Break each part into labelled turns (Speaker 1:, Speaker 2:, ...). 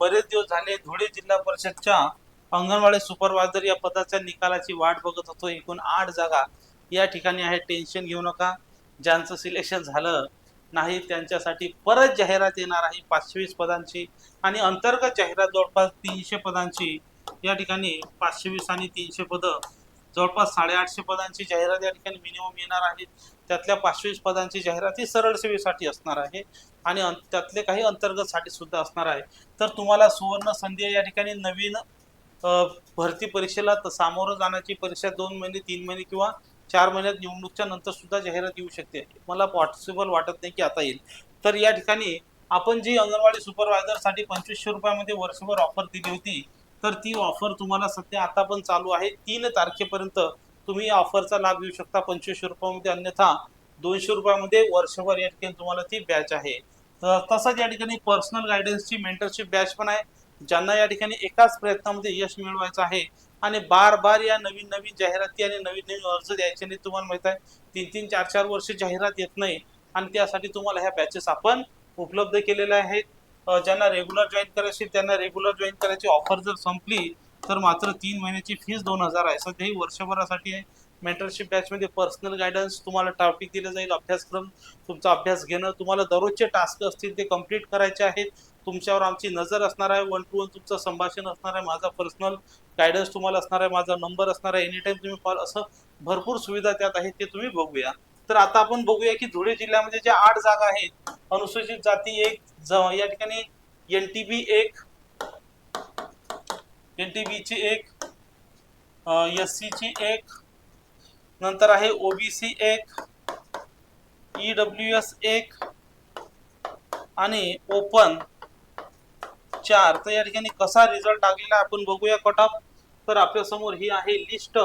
Speaker 1: बरेच दिवस झाले धुळे जिल्हा परिषदच्या अंगणवाडी सुपरवायझर या पदाच्या निकालाची वाट बघत होतो. एकूण आठ जागा या ठिकाणी आहे टेन्शन घेऊ नका. ज्यांचं सिलेक्शन झालं नाही त्यांच्यासाठी परत जाहिरात येणार आहे. पाचशे वीस पदांची आणि अंतर्गत जाहिरात जवळपास तीनशे पदांची या ठिकाणी पाचशे वीस आणि तीनशे पदं जवळपास साडेआठशे पदांची जाहिरात या ठिकाणी मिनिमम येणार आहे. त्यातल्या पाचवीस पदांची जाहिरात ही सरळ सेवेसाठी असणार आहे. आणि त्यातले काही अंतर्गतसाठी सुद्धा असणार आहे. तर तुम्हाला सुवर्ण संधी या ठिकाणी नवीन भरती परीक्षेला त- सामोरं जाण्याची परीक्षा दोन महिने तीन महिने किंवा चार महिन्यात निवडणूकच्या नंतर सुद्धा जाहिरात येऊ शकते. मला पॉसिबल वाटत नाही की आता येईल. तर या ठिकाणी आपण जी अंगणवाडी सुपरवायझरसाठी पंचवीसशे रुपयामध्ये वर्षभर ऑफर दिली होती तर ती ऑफर तुम्हाला सध्या आता पण चालू आहे. तीन तारखेपर्यंत तुम्ही या ऑफरचा लाभ घेऊ शकता. पंचवीसशे रुपयामध्ये अन्यथा दोनशे रुपयामध्ये वर्षभर या ठिकाणी तुम्हाला ती बॅच आहे. तसंच या ठिकाणी पर्सनल गायडन्सची मेंटरशिप बॅच पण आहे. ज्यांना या ठिकाणी एकाच प्रयत्नामध्ये यश मिळवायचं आहे आणि बार बार या नवीन नवीन जाहिराती आणि नवीन नवीन अर्ज द्यायचे नाही तुम्हाला माहीत आहे. तीन तीन चार चार वर्ष जाहिरात येत नाही आणि त्यासाठी तुम्हाला ह्या बॅचेस आपण उपलब्ध केलेल्या आहेत. ज्यांना रेग्युलर जॉईन करायची त्यांना रेग्युलर जॉईन करायची ऑफर जर संपली तर मात्र तीन महिन्याची फीस दोन हजार आहे. सध्याही वर्षभरासाठी आहे मेंटरशिप बॅचमध्ये पर्सनल गायडन्स तुम्हाला टॉपिक दिलं जाईल अभ्यासक्रम तुमचा अभ्यास घेणं तुम्हाला दररोजचे टास्क असतील ते कंप्लीट करायचे आहेत. तुमच्यावर आमची नजर असणार आहे वन टू वन तुमचं संभाषण असणार आहे माझा पर्सनल गायडन्स तुम्हाला असणार आहे माझा नंबर असणार आहे एनी टाईम तुम्ही कॉल असं भरपूर सुविधा त्यात आहेत ते तुम्ही बघूया. तर आता आपण बघूया की धुळे जिल्ह्यामध्ये ज्या आठ जागा आहेत अनुसूचित जाती एक या ठिकाणी एन टी बी एक एन टी बीची एक एस सीची एक नंतर आहे ओबीसी एक ई डब्ल्यू एस एक आणि ओपन चार. तर या ठिकाणी कसा रिझल्ट आलेला आपण बघूया कट ऑफ. तर आपल्यासमोर ही आहे लिस्ट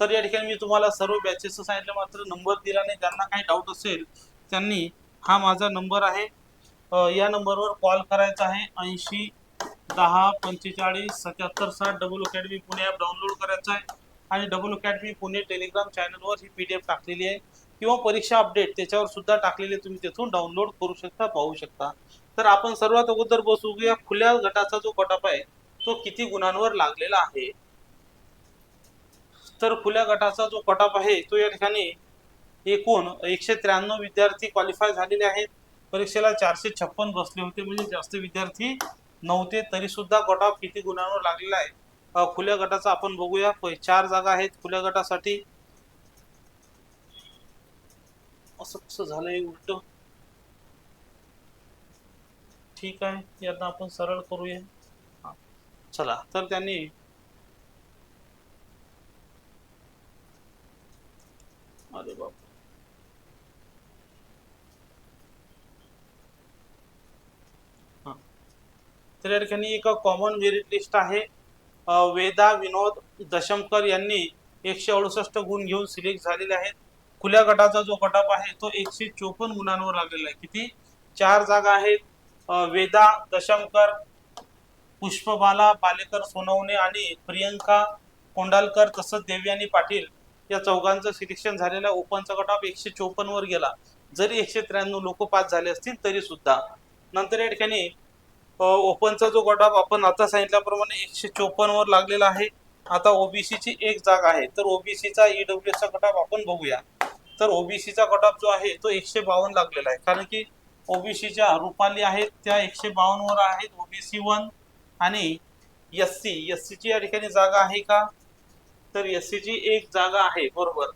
Speaker 1: तर या ठिकाणी मी तुम्हाला सर्व बॅचेस सांगितलं मात्र नंबर दिला नाही. ज्यांना काही डाऊट असेल त्यांनी हा माझा नंबर आहे. या नंबरवर कॉल करायचा आहे. ऐंशी दहा पंचेचाळीस सत्याहत्तर साठ double academy Pune app download करायचं आहे. आणि डबल अकॅडमी पुणे टेलिग्राम चॅनलवर ही पी डी एफ टाकलेली आहे. किंवा परीक्षा अपडेट त्याच्यावर सुद्धा टाकलेले तुम्ही तिथून डाउनलोड करू शकता पाहू शकता. तर आपण सर्वात अगोदर बसूया खुल्या गटाचा जो कटअप आहे तो किती गुणांवर लागलेला आहे? तर खुल्या गटाचा जो कटअप आहे तो या ठिकाणी एकूण एकशे त्र्याण्णव विद्यार्थी क्वालिफाय झालेले आहेत. परीक्षेला चारशे छप्पन बसले होते म्हणजे जास्त विद्यार्थी नव्हते तरी सुद्धा कट किती गुणांवर लागलेला आहे खुल्या गटाचा आपण बघूया. चार जागा आहेत खुल्या गटासाठी. असं कसं झालंय उलट? ठीक आहे यांना आपण सरळ करूया. हा. चला तर त्यांनी अरे बाप तर या ठिकाणी एक कॉमन मेरिट लिस्ट आहे. वेदा विनोद दशमकर यांनी एकशे अडुसष्ट गुण घेऊन सिलेक्ट झालेले आहेत. खुल्या गटाचा जो कटअप आहे तो एकशे चोपन्न गुणांवर लागलेला आहे. किती? चार जागा आहेत. वेदा दशमकर पुष्पबाला पालेकर सोनवणे आणि प्रियंका कोंडालकर तसंच देवयानी पाटील या चौघांचं सिलेक्शन झालेला ओपनचा ओपनचा कटऑफ एकशे चोपन्न वर गेला. जरी एकशे त्र्याण्णव लोक पास झाले असतील तरी सुद्धा. नंतर या ठिकाणी ओपनचा जो कटऑफ आपण आता सांगितल्याप्रमाणे एकशे चोपन्न वर लागलेला आहे. आता ओबीसीची एक जागा आहे. तर ओबीसीचा ईडब्ल्यू कट ऑफ आपण बघूया. तर ओबीसीचा कटऑफ जो आहे तो एकशे बावन्न लागलेला आहे. कारण की ओबीसीच्या रुपाली आहेत त्या एकशे बावन्न वर आहेत. ओबीसी वन आणि एस सी एस सीची या ठिकाणी जागा आहे का? तर एस ची एक जागा आहे बरोबर.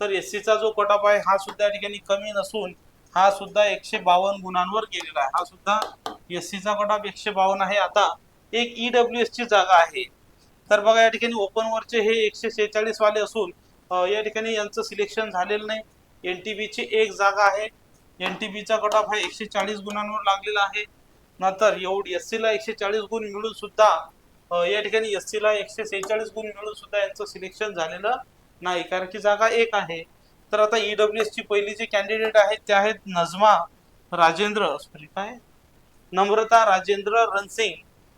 Speaker 1: तर एस चा जो कटऑफ आहे हा सुद्धा या ठिकाणी कमी नसून हा सुद्धा एकशे बावन्न गुणांवर गेलेला आहे. हा सुद्धा एस चा कटऑफ एकशे बावन्न आहे. आता एक ईडब्ल्यू ची जागा आहे. तर बघा या ठिकाणी ओपन वरचे हे एकशे शेहेचाळीस वाले असून या ठिकाणी यांचं सिलेक्शन झालेलं नाही. एन टी ची एक जागा आहे. एन टी बीचा कट ऑफ हा एकशे चाळीस गुणांवर लागलेला आहे. नंतर एवढी एस ला एकशे चाळीस गुण मिळून सुद्धा या ठिकाणी एस ला एकशे सेहेचाळीस गुण मिळून सुद्धा यांचं सिलेक्शन झालेलं नाही. कारण की जागा एक आहे. तर आता ईडब्ल्यू ची पहिली जे कॅन्डिडेट आहेत ते आहेत नजमा राजेंद्र सॉरी काय? नम्रता राजेंद्र रणसिंग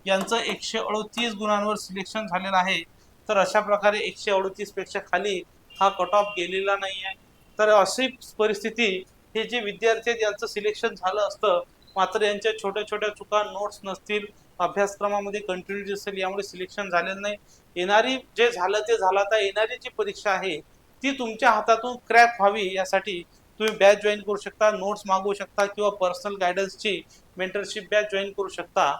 Speaker 1: यांचं एकशे अडतीस गुणांवर सिलेक्शन झालेलं आहे. तर अशा प्रकारे एकशे अडतीसपेक्षा खाली हा कट ऑफ गेलेला नाही आहे तर अशी परिस्थिती हे जे विद्यार्थी आहेत यांचं सिलेक्शन झालं असतं मात्र यांच्या छोट्या छोट्या चुका नोट्स नसतील अभ्यासक्रमामध्ये कंटिन्युटी असेल यामुळे सिलेक्शन झालेलं नाही. येणारी जे झालं ते झालं. आता येणारी जी परीक्षा आहे ती तुमच्या हातातून क्रॅक व्हावी यासाठी तुम्ही बॅच जॉईन करू शकता नोट्स मागवू शकता किंवा पर्सनल गायडन्सची मेंटरशिप बॅच जॉईन करू शकता.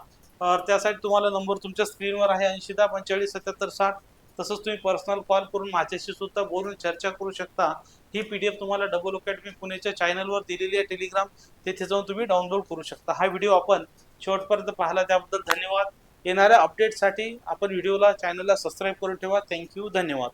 Speaker 1: त्यासाठी तुम्हाला नंबर तुमच्या स्क्रीनवर आहे ऐंशी दहा पंचेचाळीस सत्याहत्तर साठ. तसंच तुम्ही पर्सनल कॉल करून माझ्याशी सुद्धा बोलून चर्चा करू शकता. ही पी डी एफ तुम्हाला डबल अकॅडमी पुणेच्या चॅनलवर दिलेली आहे टेलिग्राम तिथे जाऊन तुम्ही डाउनलोड करू शकता. हा व्हिडिओ आपण शेवटपर्यंत पाहिला त्याबद्दल धन्यवाद. येणाऱ्या अपडेटसाठी आपण व्हिडिओला चॅनलला सबस्क्राईब करून ठेवा. थँक्यू धन्यवाद.